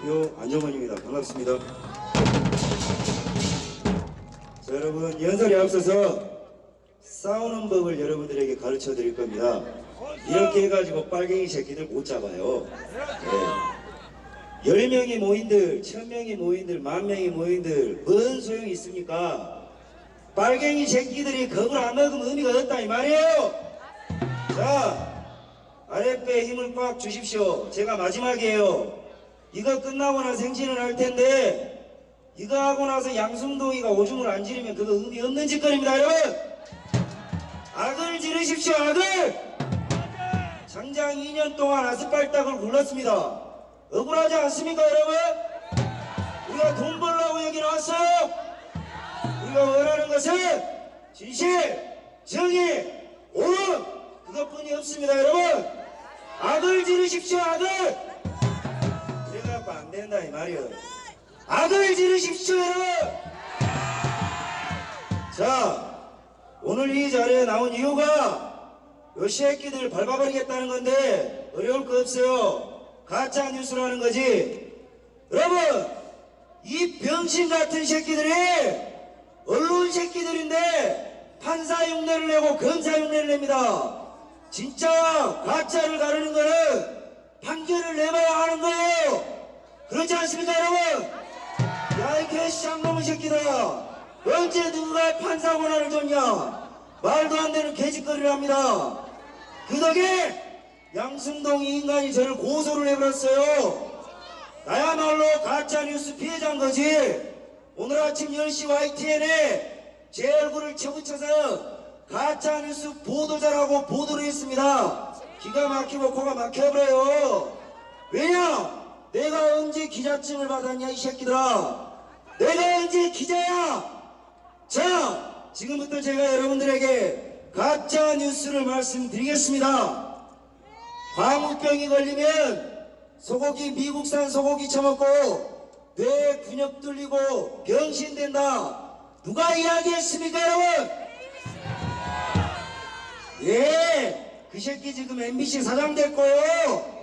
대표 안정원입니다. 반갑습니다. 자, 여러분, 연설에 앞서서 싸우는 법을 여러분들에게 가르쳐 드릴 겁니다. 이렇게 해가지고 빨갱이 새끼들 못 잡아요. 네. 10명의 모인들, 1000명의 모인들, 만명의 모인들, 뭔 소용이 있습니까? 빨갱이 새끼들이 겁을 안 먹으면 의미가 없다, 이 말이에요! 자, 아랫배에 힘을 꽉 주십시오. 제가 마지막이에요. 이거 끝나고 나서 행진을 할 텐데, 이거 하고 나서 양승동이가 오줌을 안 지르면 그거 의미 없는 짓거리입니다, 여러분! 악을 지르십시오, 악을! 장장 2년 동안 아스팔딱을 굴렀습니다. 억울하지 않습니까, 여러분? 우리가 돈 벌려고 여기 나왔어요! 우리가 원하는 것은 진실, 정의, 옳음 그것뿐이 없습니다 여러분 악을 지르십시오 악을 된다 이 말이요 악을 지르십시오 여러분 자 오늘 이 자리에 나온 이유가 요 새끼들 밟아버리겠다는 건데 어려울 거 없어요 가짜 뉴스라는 거지 여러분 이 병신 같은 새끼들이 언론 새끼들인데 판사 흉내를 내고 검사 흉내를 냅니다. 진짜 가짜를 가르는 거는 판결을 내봐야 하는 거예요. 그렇지 않습니까, 여러분? 야, 이 개쌍놈의 새끼들아. 언제 누가 판사 권한을 줬냐? 말도 안 되는 개짓거리를 합니다. 그 덕에 양승동 이 인간이 저를 고소를 해버렸어요. 나야말로 가짜뉴스 피해자인 거지. 오늘 아침 10시 YTN에 제 얼굴을 쳐붙여서 가짜뉴스 보도자라고 보도를 했습니다. 기가 막히고 코가 막혀버려요. 왜냐? 내가 언제 기자증을 받았냐 이 새끼들아. 내가 언제 기자야? 자, 지금부터 제가 여러분들에게 가짜 뉴스를 말씀드리겠습니다. 광우병이 걸리면 소고기 미국산 소고기 처먹고 뇌 근육 뚫리고 병신된다. 누가 이야기했습니까, 여러분? 예, 그 새끼 지금 MBC 사장 됐고요.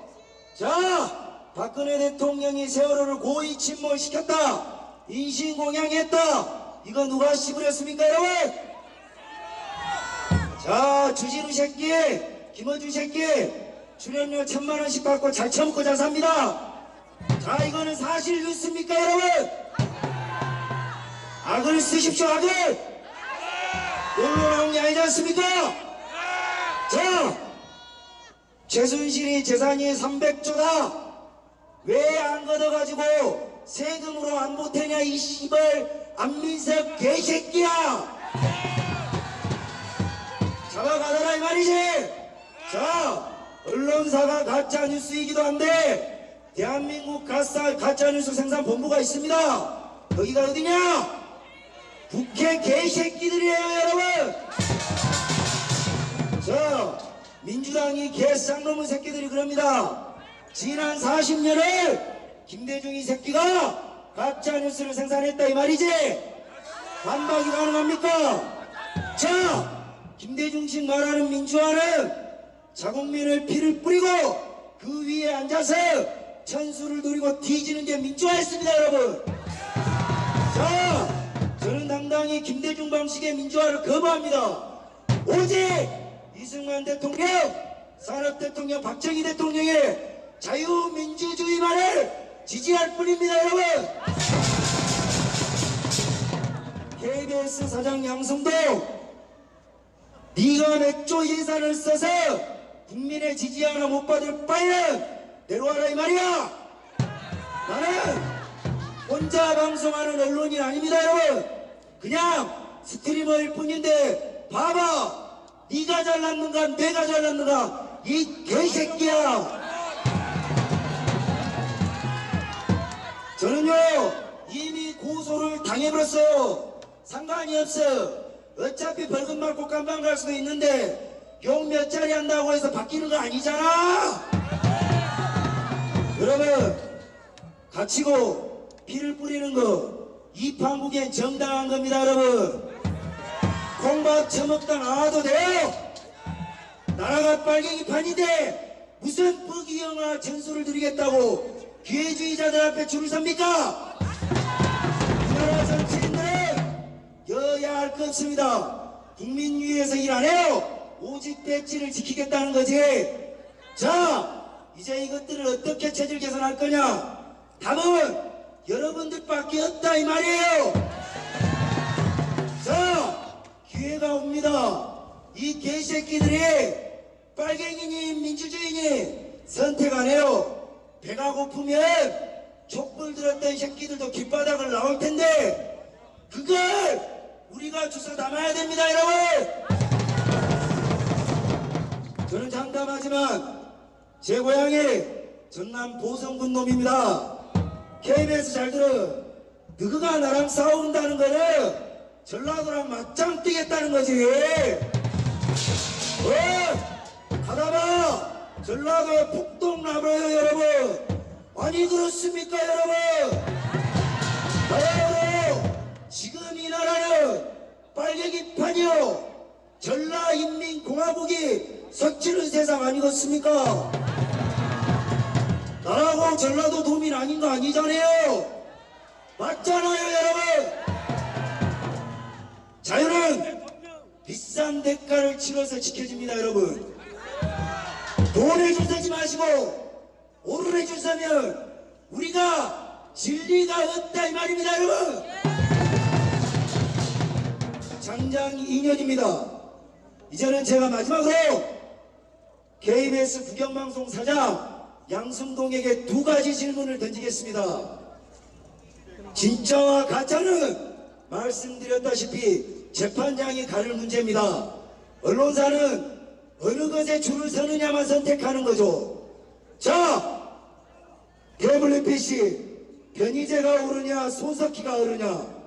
자, 박근혜 대통령이 세월호를 고의 침몰시켰다. 인신공양했다. 이거 누가 씨부렸습니까, 여러분? 자, 주진우 새끼, 김어준 새끼, 출연료 천만 원씩 받고 잘 처먹고 잘 삽니다. 자, 이거는 사실 뉴스입니까, 여러분? 악을 쓰십시오, 악을! 놀러 나온 게 아니지 않습니까? 자, 최순실이 재산이 300조다. 왜 안 걷어가지고 세금으로 안 보태냐, 이 씨발 안민석 개새끼야! 잡아가더라, 이 말이지! 자, 언론사가 가짜뉴스이기도 한데, 대한민국 가짜, 가짜뉴스 생산본부가 있습니다. 거기가 어디냐? 북해 개새끼들이에요, 여러분! 자, 민주당이 개쌍놈의 새끼들이 그럽니다. 지난 40년을 김대중 이 새끼가 가짜뉴스를 생산했다 이 말이지? 반박이 가능합니까? 자, 김대중식 말하는 민주화는 자국민을 피를 뿌리고 그 위에 앉아서 천수를 누리고 뒤지는 게 민주화였습니다, 여러분. 자, 저는 당당히 김대중 방식의 민주화를 거부합니다. 오직 이승만 대통령, 산업 대통령, 박정희 대통령의 자유민주주의만을 지지할 뿐입니다, 여러분. KBS 사장 양승동, 네가 맥조 예산을 써서 국민의 지지 하나 못 받을 바에는 내려와라 이 말이야. 나는 혼자 방송하는 언론이 아닙니다, 여러분. 그냥 스트리머일 뿐인데 봐봐. 네가 잘났는가 내가 잘났는가 이 개새끼야. 저는요 이미 고소를 당해버렸어요. 상관이 없어. 어차피 벌금 받고 깜방 갈 수도 있는데 욕 몇 자리 한다고 해서 바뀌는 거 아니잖아. 여러분 갇히고 피를 뿌리는 거 이 판국엔 정당한 겁니다 여러분 콩밥 처먹다 나와도 돼요 나라가 빨갱이 판인데 무슨 부귀영화 전술을 드리겠다고 기회주의자들 앞에 줄을 섭니까? 이 나라 정치인들은 여야 할거 없습니다. 국민 위해서 일 안 해요. 오직 배지를 지키겠다는 거지. 자, 이제 이것들을 어떻게 체질 개선할 거냐? 답은 여러분들밖에 없다 이 말이에요. 자, 기회가 옵니다. 이 개새끼들이 빨갱이니 민주주의니 선택 안 해요. 배가 고프면 촛불 들었던 새끼들도 길바닥을 나올 텐데 그걸 우리가 주워 담아야 됩니다, 여러분. 저는 장담하지만 제 고향이 전남 보성군 놈입니다. KBS 잘 들어. 너가 나랑 싸운다는 거는 전라도랑 맞짱 뜨겠다는 거지. 어? 가다봐. 전라도에 폭동 나버요 여러분. 아니 그렇습니까 여러분? 바로 지금 이 나라는 빨갱이판이요. 전라인민공화국이 서치는 세상 아니겠습니까? 나라고 전라도 도민 아닌 거 아니잖아요. 맞잖아요, 여러분. 자유는 비싼 대가를 치러서 지켜집니다, 여러분. 돈을 줄 서지 마시고 오른에 줄 서면 우리가 진리가 없다 이 말입니다, 여러분. 장장 2년입니다. 이제는 제가 마지막으로 KBS 국영방송 사장 양승동에게 두 가지 질문을 던지겠습니다. 진짜와 가짜는 말씀드렸다시피 재판장이 가를 문제입니다. 언론사는 어느 것에 줄을 서느냐만 선택하는 거죠. 자, 태블릿 PC 변희재가 오르냐 손석희가 오르냐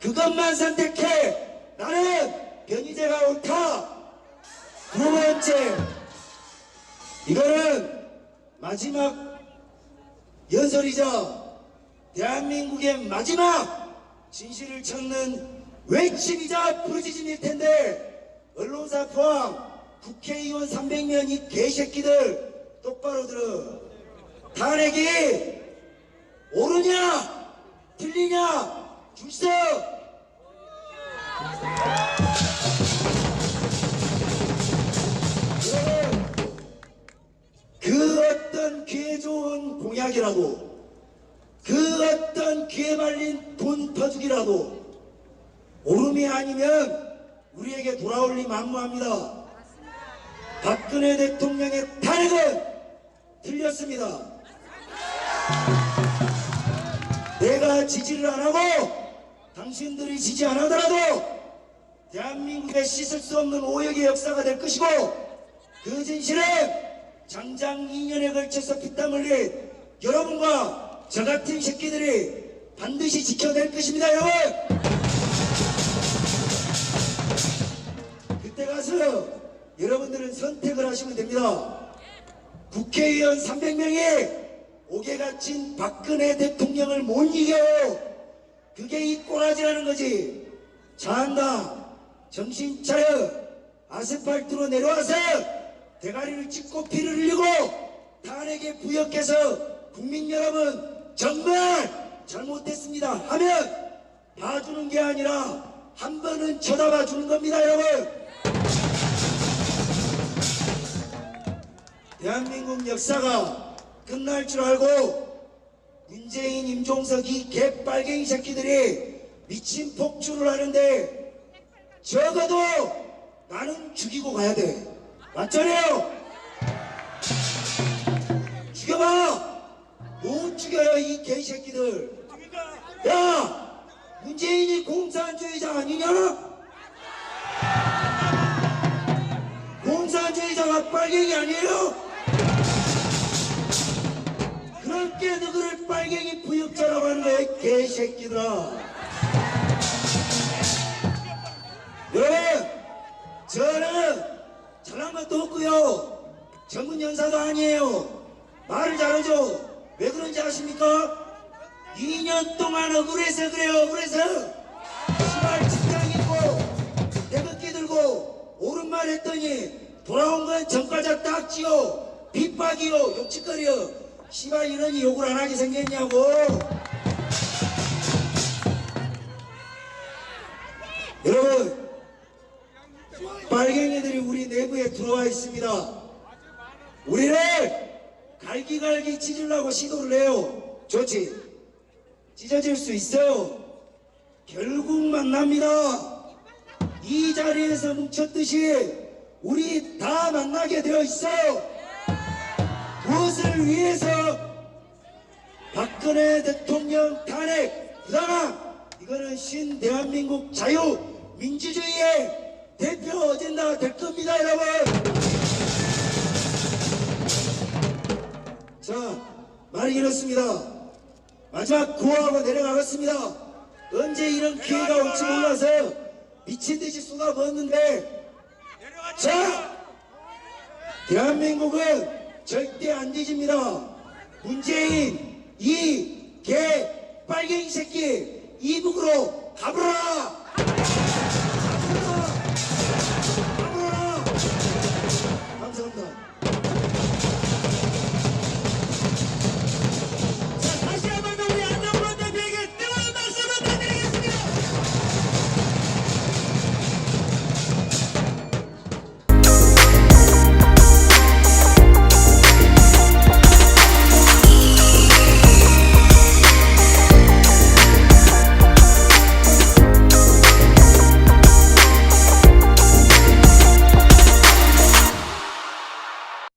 그것만 선택해. 나는 변희재가 옳다. 두 번째, 이거는 마지막 연설이자 대한민국의 마지막 진실을 찾는 외침이자 부르짖음일 텐데 언론사 포함 국회의원 300명 이 개새끼들 똑바로 들어. 탄핵이 옳으냐? 틀리냐? 줄서! 그 어떤 귀에 좋은 공약이라도 그 어떤 귀에 말린 돈 터주기라도 오름이 아니면 우리에게 돌아올 리 만무합니다. 박근혜 대통령의 탄핵은 틀렸습니다. 내가 지지를 안 하고 당신들이 지지 안 하더라도 대한민국에 씻을 수 없는 오역의 역사가 될 것이고 그 진실은 장장 2년에 걸쳐서 피땀 흘린 여러분과 저 같은 새끼들이 반드시 지켜낼 것입니다 여러분 그때 가서 여러분들은 선택을 하시면 됩니다. 국회의원 300명이 옥에 갇힌 박근혜 대통령을 못 이겨요 그게 이 꼬라지라는 거지. 자한당 정신 차려. 아스팔트로 내려와서 대가리를 찢고 피를 흘리고 탄핵에 부역해서 국민 여러분 정말 잘못했습니다. 하면 봐주는 게 아니라 한 번은 쳐다봐 주는 겁니다 여러분 대한민국 역사가 끝날 줄 알고 문재인, 임종석 이 개빨갱이 새끼들이 미친 폭주를 하는데 적어도 나는 죽이고 가야 돼. 맞잖아요? 죽여봐! 못 죽여요, 이 개새끼들. 야! 문재인이 공산주의자 아니냐? 공산주의자가 빨갱이 아니에요? 그렇게 너희를 빨갱이 부역자라고 하는 거야, 이 개새끼들아. 여러분, 저는 잘난 것도 없고요. 전문 연사도 아니에요. 말을 잘하죠. 왜 그런지 아십니까? 2년 동안 억울해서 그래요, 억울해서. 시발 직장 있고, 태극기 들고, 옳은 말 했더니, 돌아온 건 전과자 딱지요. 빗박이요 욕짓거려 씨발 이러니 욕을 안 하게 생겼냐고. 여러분 빨갱이들이 우리 내부에 들어와 있습니다. 우리를 갈기갈기 찢으려고 시도를 해요. 좋지? 찢어질 수 있어요. 결국 만납니다. 이 자리에서 뭉쳤듯이 우리 다 만나게 되어 있어요 무엇을 위해서 박근혜 대통령 탄핵 부당함 이거는 신 대한민국 자유 민주주의의 대표 어젠다 될 겁니다 여러분. 자 말이 이렇습니다. 마지막 구호하고 내려가겠습니다. 언제 이런 기회가 올지 몰라서 미친듯이 쏟아부었는데. 자 대한민국은 절대 안 뒤집니다. 문재인 이 개 빨갱이 새끼 이북으로 가보라.